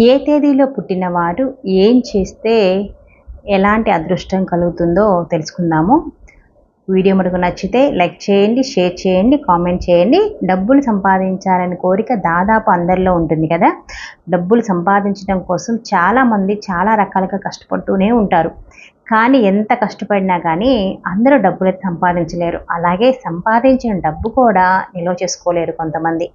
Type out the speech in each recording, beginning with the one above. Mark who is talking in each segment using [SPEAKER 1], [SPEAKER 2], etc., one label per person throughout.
[SPEAKER 1] ఏ తేదీలో పుట్టినవారు ఏం చేస్తే ఎలాంటి అదృష్టం కలుగుతుందో తెలుసుకుందాము. వీడియో మనకు నచ్చితే లైక్ చేయండి షేర్ చేయండి కామెంట్ చేయండి. డబ్బులు సంపాదించాలని కోరిక దాదాపు అందరిలో ఉంటుంది కదా. డబ్బులు సంపాదించడం కోసం చాలామంది చాలా రకాలుగా కష్టపడుతూనే ఉంటారు. కానీ ఎంత కష్టపడినా కానీ అందరూ డబ్బులు సంపాదించలేరు. అలాగే సంపాదించిన డబ్బు కూడా నిల్వ చేసుకోలేరు కొంతమంది.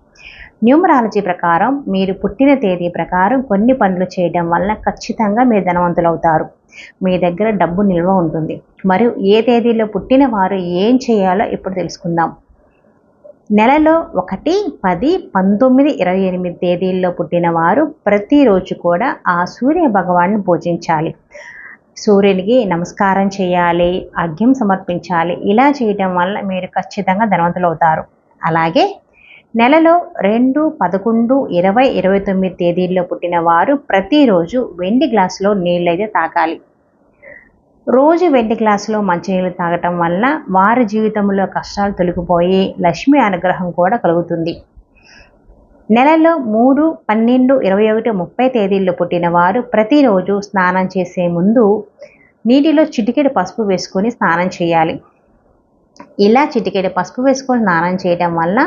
[SPEAKER 1] న్యూమరాలజీ ప్రకారం మీరు పుట్టిన తేదీ ప్రకారం కొన్ని పనులు చేయడం వల్ల ఖచ్చితంగా మీరు ధనవంతులు అవుతారు మీ దగ్గర డబ్బు నిల్వ ఉంటుంది. మరియు ఏ తేదీలో పుట్టిన వారు ఏం చేయాలో ఇప్పుడు తెలుసుకుందాం. నెలలో ఒకటి పది పంతొమ్మిది ఇరవై ఎనిమిది తేదీల్లో పుట్టిన వారు ప్రతిరోజు కూడా ఆ సూర్య భగవాన్ని పూజించాలి. సూర్యునికి నమస్కారం చేయాలి అర్ఘ్యం సమర్పించాలి. ఇలా చేయడం వల్ల మీరు ఖచ్చితంగా ధనవంతులు అవుతారు అలాగే నెలలో రెండు పదకొండు ఇరవై ఇరవై తొమ్మిది తేదీల్లో పుట్టిన వారు ప్రతిరోజు వెండి గ్లాసులో నీళ్ళైతే తాగాలి. రోజు వెండి గ్లాసులో మంచినీళ్ళు తాగటం వల్ల వారి జీవితంలో కష్టాలు తొలగిపోయి లక్ష్మి అనుగ్రహం కూడా కలుగుతుంది. నెలలో మూడు పన్నెండు ఇరవై ఒకటి ముప్పై తేదీల్లో పుట్టిన వారు ప్రతిరోజు స్నానం చేసే ముందు నీటిలో చిటికెడు పసుపు వేసుకొని స్నానం చేయాలి. ఇలా చిటికెడు పసుపు వేసుకొని స్నానం చేయడం వల్ల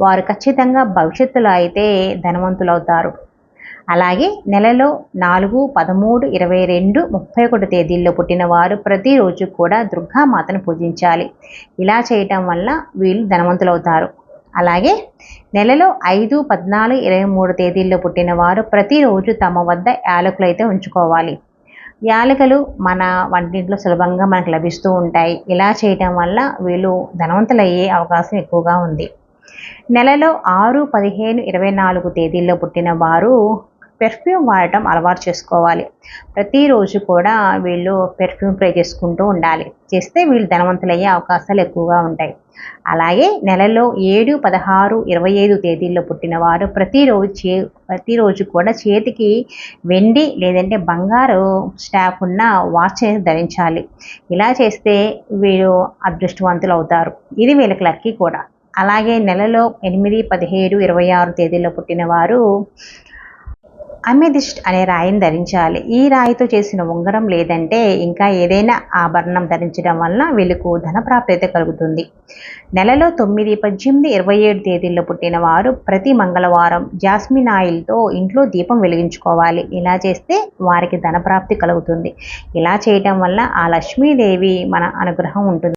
[SPEAKER 1] వారు ఖచ్చితంగా భవిష్యత్తులో అయితే ధనవంతులు అవుతారు అలాగే నెలలో నాలుగు పదమూడు ఇరవై రెండు ముప్పై ఒకటి తేదీల్లో పుట్టిన వారు ప్రతిరోజు కూడా దుర్గామాతను పూజించాలి. ఇలా చేయటం వల్ల వీళ్ళు ధనవంతులవుతారు. అలాగే నెలలో ఐదు పద్నాలుగు ఇరవై మూడు తేదీల్లో పుట్టిన వారు ప్రతిరోజు తమ వద్ద యాలకులు అయితే ఉంచుకోవాలి. యాలకలు మన వంటింట్లో సులభంగా మనకు లభిస్తూ ఉంటాయి. ఇలా చేయటం వల్ల వీళ్ళు ధనవంతులయ్యే అవకాశం ఎక్కువగా ఉంది. నెలలో ఆరు పదిహేను ఇరవై నాలుగు తేదీల్లో పుట్టిన వారు పెర్ఫ్యూమ్ వాడటం అలవాటు చేసుకోవాలి. ప్రతిరోజు కూడా వీళ్ళు పెర్ఫ్యూమ్ ప్రే చేసుకుంటూ ఉండాలి. చేస్తే వీళ్ళు ధనవంతులయ్యే అవకాశాలు ఎక్కువగా ఉంటాయి. అలాగే నెలలో ఏడు పదహారు ఇరవై ఐదు తేదీల్లో పుట్టిన వారు ప్రతిరోజు చే ప్రతిరోజు కూడా చేతికి వెండి లేదంటే బంగారు స్టాఫ్ ఉన్న వాచ్ ధరించాలి. ఇలా చేస్తే వీరు అదృష్టవంతులు అవుతారు. ఇది వీళ్ళకి లక్కీ కూడా. అలాగే నెలలో ఎనిమిది పదిహేడు ఇరవై ఆరు తేదీల్లో పుట్టిన వారు అమెదిస్ట్ అనే రాయిని ధరించాలి. ఈ రాయితో చేసిన ఉంగరం లేదంటే ఇంకా ఏదైనా ఆభరణం ధరించడం వల్ల వీళ్ళకు ధనప్రాప్యత కలుగుతుంది. నెలలో తొమ్మిది పద్దెనిమిది ఇరవై ఏడు తేదీల్లో పుట్టిన వారు ప్రతి మంగళవారం జాస్మిన్ ఆయిల్తో ఇంట్లో దీపం వెలిగించుకోవాలి. ఇలా చేస్తే వారికి ధనప్రాప్తి కలుగుతుంది. ఇలా చేయటం వల్ల ఆ లక్ష్మీదేవి మన అనుగ్రహం ఉంటుంది.